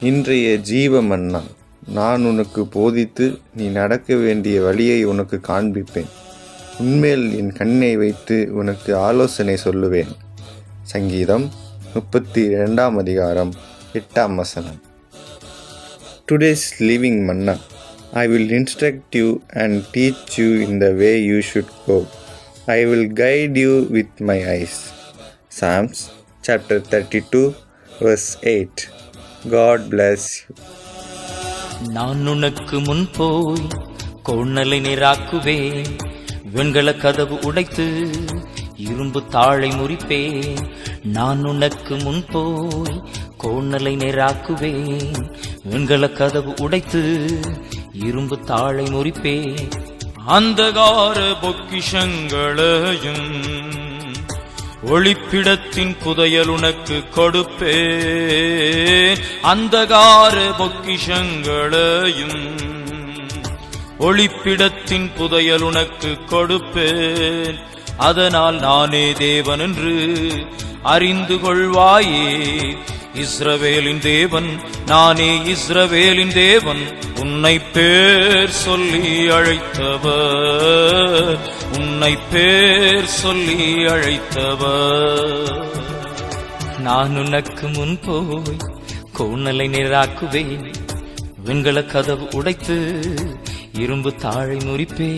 இன்றைய ஜீவ மன்னா நான் உனக்கு போதித்து நீ நடக்க வேண்டிய வழியை உனக்கு காண்பிப்பேன். உன்மேல் என் கண்ணை வைத்து உனக்கு ஆலோசனை சொல்லுவேன். சங்கீதம் முப்பத்தி இரண்டாம் அதிகாரம் எட்டாம் வசனம். Today's living manna I will instruct you and teach you in the way you should go I will guide you with my eyes Psalms chapter thirty two verse eight God bless நான் உனக்கு முன் போய் கோணலை நீராக்குவேன். வெண்கல கதவு உடைத்து இரும்பு தாளை முறிப்பேன். நான் உனக்கு முன் போய் கோணலை நீராக்குவேன். வெண்கல கதவு உடைத்து இரும்பு தாளை முறிப்பேன். அந்தகார பொக்கிஷங்களையும் ஒளிப்பிடத்தின் புதையல் உனக்கு கொடுப்பே அந்தகார பொக்கிஷங்களையும் ஒளிப்பிடத்தின் புதையல் உனக்கு கொடுப்பேன். அதனால் நானே தேவன் என்று அறிந்து கொள்வாயே. இஸ்ரவேலின் தேவன் நானே இஸ்ரவேலின் தேவன். உன்னை பேர் சொல்லி அழைத்தவர். உன்னை பேர் சொல்லி அழைத்தவர். நான் உனக்கு முன் போய் கோணலை நேராக்குவேன் வெண்கல கதவு உடைத்து இரும்பு தாழை முறிப்பே.